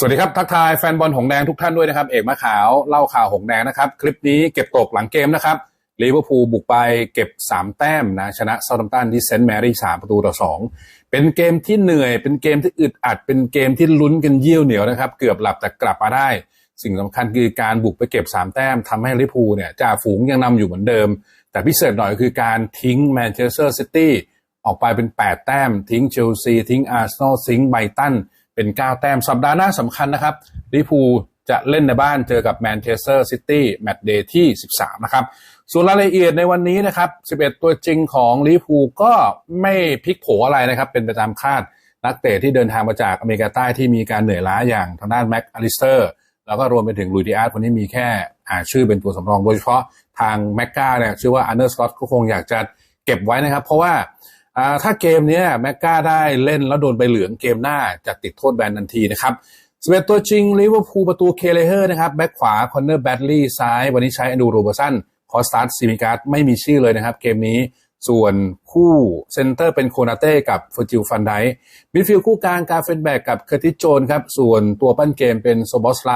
สวัสดีครับ ทักทายแฟนบอลหงแดงทุกท่านด้วยนะครับ เอกมะขาวเล่าข่าวหงแดงนะครับ คลิปนี้เก็บตกหลังเกมนะครับลิเวอร์พูลบุกไปเก็บ 3 แต้มนะชนะเซาท์แฮมตันที่เซนต์แมรี่3ประตูต่อ 2 เป็นเกมที่เหนื่อย เป็นเกมที่อึดอัด เป็นเกมที่ลุ้นกันเยี่ยวเหนียวนะครับ เกือบหลับแต่กลับมาได้ สิ่งสำคัญคือการบุกไปเก็บ 3 แต้มทำให้ลิเวอร์พูลเนี่ยจ่าฝูงยังนำอยู่เหมือนเดิม แต่พิเศษหน่อยคือการทิ้งแมนเชสเตอร์ซิตี้ออกไปเป็น 8 แต้ม ทิ้งเชลซีทิ้งอาร์เซนอลทิ้งไบรตัน เป็น 9 แต้มสัปดาห์หน้าสำคัญนะครับลิเวอร์พูลจะเล่นในบ้านเจอกับแมนเชสเตอร์ซิตี้แมตช์เดย์ที่ 13 นะครับ ส่วนรายละเอียดในวันนี้นะครับ 11 ตัวจริงของลิเวอร์พูลก็ไม่พลิกโผอะไรนะครับ เป็นไปตามคาดนักเตะที่เดินทางมาจากอเมริกาใต้ที่มีการเหนื่อยล้าอย่างทางด้านแม็กอลิสเตอร์แล้วก็รวมไปถึงลุยดิอาร์คนนี้มีแค่อ่าชื่อเป็นตัวสำรองโดยเฉพาะทางแม็กกาเนี่ยชื่อว่าอันเดอร์สกอตก็คงอยากจะเก็บไว้นะครับ เพราะว่า ถ้าเกมนี้แม็กกาได้เล่นแล้วโดนใบเหลืองเกมหน้าจะติดโทษแบนทันทีนะครับสเปตัวจริงลิเวอร์พูลประตูเคเลเฮอร์นะครับแบ็คขวาคอนเนอร์แบดลีย์ซ้าย วันนี้ใช้อนูโรเบอร์สันคอสตัสซิมิการ์ดไม่มีชื่อเลยนะครับ เกมนี้ส่วนคู่เซนเตอร์เป็นโคนาเต้กับเฟอร์จิลฟันไดมิดฟิลด์คู่กลางกาเฟนแบกกับเคอร์ติสโจนครับส่วนตัวปั้นเกมเป็นโซบอสไล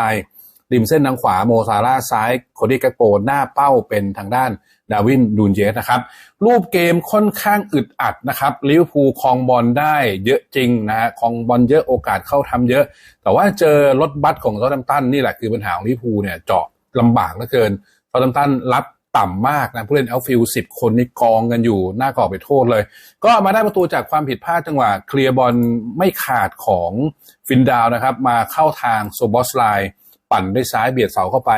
ริมเส้นทางขวาโมซาร่าซ้ายโคดี้แกโปหน้าเป้าเป็นทางด้านดาวินดูนเยสนะครับ รูปเกมค่อนข้างอึดอัดนะครับลิเวอร์พูลคลองบอลได้เยอะจริงนะฮะคลองบอลเยอะโอกาสเข้าทำเยอะ แต่ว่าเจอรถบัสของซาท์แฮมตันนี่แหละคือปัญหาของลิเวอร์พูลเนี่ยเจาะลำบากเหลือเกินซาท์แฮมตันรับต่ำมากนะผู้เล่นเอลฟิลสิบคนนี่กองกันอยู่หน้ากรอบไปโทษเลย ก็มาได้ประตูจากความผิดพลาดจังหวะเคลียร์บอลไม่ขาดของฟินดาวนะครับ มาเข้าทางโซบอสไลน์ ปั่นด้วยซ้ายเบียดเสาเข้าไป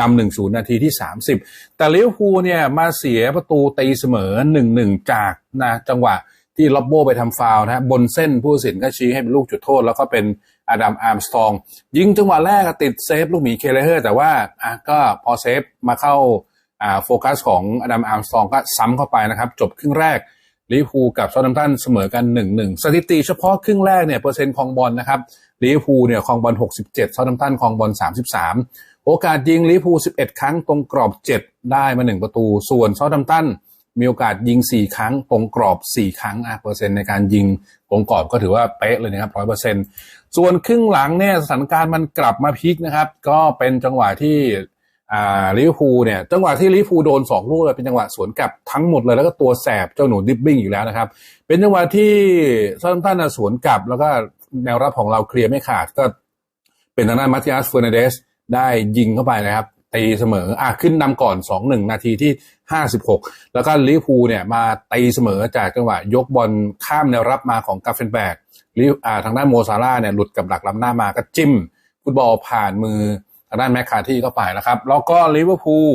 นำหนึ่งศูนย์นาทีที่ 30 แต่ลิเวอร์พูลเนี่ยมาเสียประตูตีเสมอหนึ่งหนึ่งจากนะจังหวะที่ล็อบโบไปทำฟาวนะฮะบนเส้นผู้สินก็ชี้ให้เป็นลูกจุดโทษ แล้วก็เป็นอดัมอาร์มสตรอง ยิงจังหวะแรกติดเซฟลูกหมีเคเลเฮอร์ แต่ว่าอะก็พอเซฟมาเข้าอ่าโฟกัสของอดัมอาร์มสตรองก็ซ้ำเข้าไปนะครับ จบครึ่งแรก ลิเวอร์พูลกับซาท์แฮมตันเสมอกัน1-1สถิติเฉพาะครึ่งแรกเนี่ยเปอร์เซ็นต์ของบอลนะครับลิเวอร์พูลเนี่ยคองบอล67เซาท์แฮมตันคองบอล33 โอกาสยิงลิเวอร์พูล11 ครั้งตรงกรอบ 7 ได้มา 1 ประตู ส่วนซาท์แฮมตันมีโอกาสยิง 4 ครั้งตรงกรอบ 4 ครั้งอะเปอร์เซ็นต์ในการยิงตรงกรอบก็ถือว่าเป๊ะเลยนะครับร้อยเปอร์เซ็นต์ส่วนครึ่งหลังเนี่ยสถานการณ์มันกลับมาพลิกนะครับ ก็เป็นจังหวะที่ อ่าลิเวอร์พูลเนี่ยจังหวะที่ลิเวอร์พูลโดน2ลูกเลยเป็นจังหวะสวนกลับทั้งหมดเลยแล้วก็ตัวแสบเจ้าหนูดิบบิ้งอยู่แล้วนะครับ เป็นจังหวะที่ซาท์แฮมตันสวนกลับ แล้วก็แนวรับของเราเคลียร์ไม่ขาดก็เป็นทางด้านมาติอัสเฟอร์นันเดสได้ยิงเข้าไปนะครับตีเสมออะขึ้นนำก่อน 2-1 นาทีที่ 56 แล้วก็ลิเวอร์พูลเนี่ยมาตีเสมอจากจังหวะยกบอลข้ามแนวรับมาของกาเฟนแบกลิอ่าทางด้านโมซาร่าเนี่ยหลุดกับหลักล้ำหน้ามาก็จิ้มฟุตบอลผ่านมือ ทางด้านแมคคาที่เข้าไปนะครับ แล้วก็ลิเวอร์พูล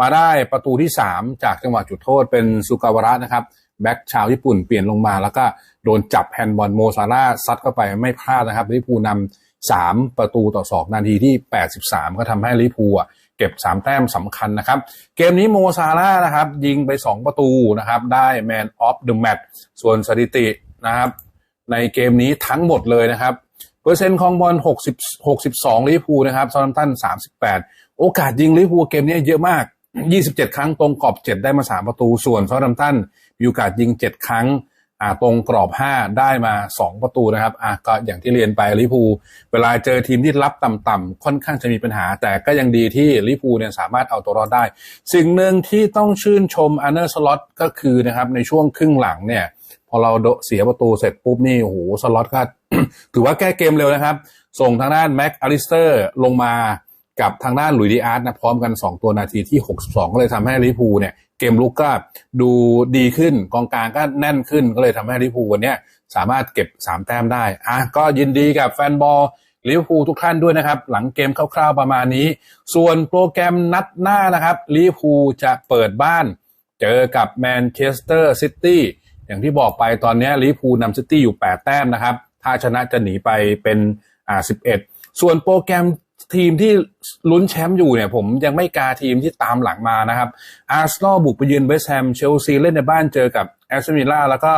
มาได้ประตูที่ 3 จากจังหวะจุดโทษเป็นสุกาวระนะครับแบ็กชาวญี่ปุ่นเปลี่ยนลงมาแล้วก็โดนจับแฮนด์บอลโมซาร่าซัดเข้าไปไม่พลาดนะครับลิเวอร์พูลนำ3 ประตูต่อ 2 นาทีที่ 83 ก็ทำให้ลิเวอร์พูลเก็บ 3 แต้มสำคัญนะครับ เกมนี้โมซาร่านะครับ ยิงไป 2 ประตูนะครับ ได้แมนออฟเดอะแมตช์ส่วนสถิตินะครับ ในเกมนี้ทั้งหมดเลยนะครับ เปอร์เซ็นต์ของบอล60 62ลิเวอร์พูลนะครับซาร์ตัน38 โอกาสยิงลิเวอร์พูลเกมนี้เยอะมาก 27 ครั้งตรงกรอบ 7 ได้มา 3 ประตู ส่วนซาร์ตันมีโอกาสยิง 7 ครั้งตรงกรอบ 5 ได้มา 2 ประตูนะครับอะก็อย่างที่เรียนไปลิเวอร์พูเวลาเจอทีมที่รับต่ำๆค่อนข้างจะมีปัญหา แต่ก็ยังดีที่ลิเวอร์พูเนี่ยสามารถเอาตัวรอดได้ สิ่งหนึ่งที่ต้องชื่นชมอันเนอร์สล็อตก็คือนะครับในช่วงครึ่งหลังเนี่ย อเราเสียประตูเสร็จปุ๊บนี่โอ้โหสล็อตก็ถือว่าแก้เกมเร็วนะครับ ส่งทางด้านแม็กอลิสเตอร์ลงมากับทางด้านหลุยดีอาร์ตนะพร้อมกัน 2 ตัวนาทีที่ 62 ก็เลยทำให้ลิพูเนี่ยเกมลุกก็ดูดีขึ้นกองกลางก็แน่นขึ้นก็เลยทำให้ลิพูวันนี้สามารถเก็บ 3 แต้มได้อะก็ยินดีกับแฟนบอลลิเวอร์พูลทุกท่านด้วยนะครับ หลังเกมคร่าวๆประมาณนี้ ส่วนโปรแกรมนัดหน้านะครับลิเวอร์พูลจะเปิดบ้าน เจอกับแมนเชสเตอร์ซิตี้ อย่างที่บอกไปตอนนี้ลิพูนำซิตี้อยู่ 8 แต้มนะครับ ถ้าชนะจะหนีไปเป็นอ่า11 ส่วนโปรแกรมทีมที่ลุ้นแชมป์อยู่เนี่ย ผมยังไม่กาทีมที่ตามหลังมานะครับอาร์เซนอลบุกไปเยือนเวสต์แฮมเชลซีเล่นในบ้านเจอกับแอสตันวิลล่าแล้วก็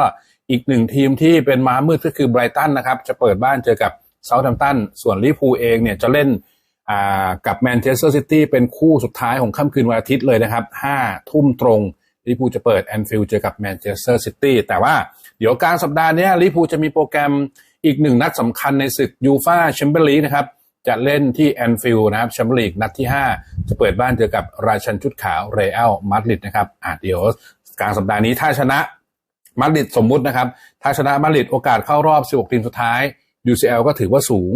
อีกหนึ่งทีมที่เป็นม้ามืดก็คือไบรตันนะครับ จะเปิดบ้านเจอกับเซาท์แฮมป์ตันส่วนลิพูเองเนี่ยจะเล่นอ่ากับแมนเชสเตอร์ซิตี้เป็นคู่สุดท้ายของค่ำคืนวันอาทิตย์เลยนะครับ5ทุ่มตรง ลิเวอร์พูจะเปิดแอนฟิลด์เจอกับแมนเชสเตอร์ซิตี้แต่ว่าเดี๋ยวกลางสัปดาห์นี้ลิเวอร์พูจะมีโปรแกรมอีกหนึ่งนัดสำคัญในศึกยูฟาแชมเปี้ยนลีกนะครับจะเล่นที่แอนฟิลด์นะครับแชมเปี้ยนลีกนัดที่ 5 จะเปิดบ้านเจอกับราชันชุดขาวเรอัลมาดริดนะครับอะเดี๋ยวกลางสัปดาห์นี้ถ้าชนะมาดริดสมมุตินะครับ ถ้าชนะมาดริดโอกาสเข้ารอบ 16 ทีมสุดท้าย UCL ก็ถือว่าสูง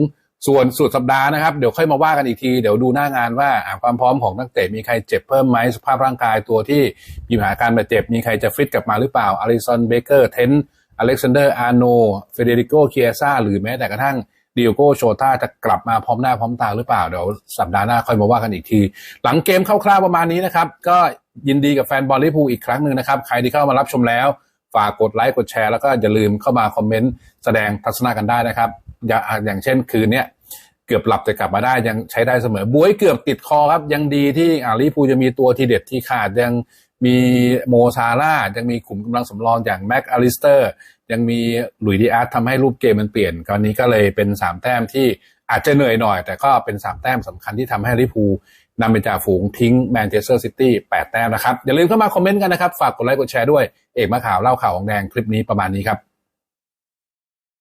ส่วนสุดสัปดาห์นะครับ เดี๋ยวค่อยมาว่ากันอีกที เดี๋ยวดูหน้างานว่าความพร้อมของนักเตะมีใครเจ็บเพิ่มไหมสภาพร่างกายตัวที่มีปัญหาการบาดเจ็บ มีใครจะฟิตกลับมาหรือเปล่าอลิซอนเบเกอร์เทนอเล็กซานเดอร์อาร์โนเฟเดริโกเคียซาหรือแม้แต่กระทั่งดิโอโกโชตาจะกลับมาพร้อมหน้าพร้อมตาหรือเปล่า เดี๋ยวสัปดาห์หน้าค่อยมาว่ากันอีกที หลังเกมคร่าวๆประมาณนี้นะครับ ก็ยินดีกับแฟนบอลลิพูอีกครั้งหนึ่งนะครับ ใครที่เข้ามารับชมแล้ว ฝากกดไลค์กดแชร์แล้วก็อย่าลืมเข้ามาคอมเมนต์แสดงทัศนะกันได้นะครับ อย่างเช่นคืนเนี้ยเกือบหลับแต่กลับมาได้ยังใช้ได้เสมอบวยเกือบติดคอครับ ยังดีที่อาลิพูจะมีตัวทีเด็ดที่ขาดยังมีโมซาร่ายังมีขุมกำลังสำรองอย่างแม็กอลิสเตอร์ ยังมีหลุยดีอาร์ทำให้รูปเกมมันเปลี่ยนคราวนี้ก็เลยเป็น3แต้มที่อาจจะเหนื่อยหน่อย แต่ก็เป็น3แต้มสำคัญที่ทำให้ลิพูนำเป็นจ่าฝูงทิ้งแมนเชสเตอร์ซิตี้8แต้มนะครับ อย่าลืมเข้ามาคอมเมนต์กันนะครับ ฝากกดไลค์กดแชร์ด้วย เอกมาข่าวเล่าข่าวของแดงคลิปนี้ประมาณนี้ครับ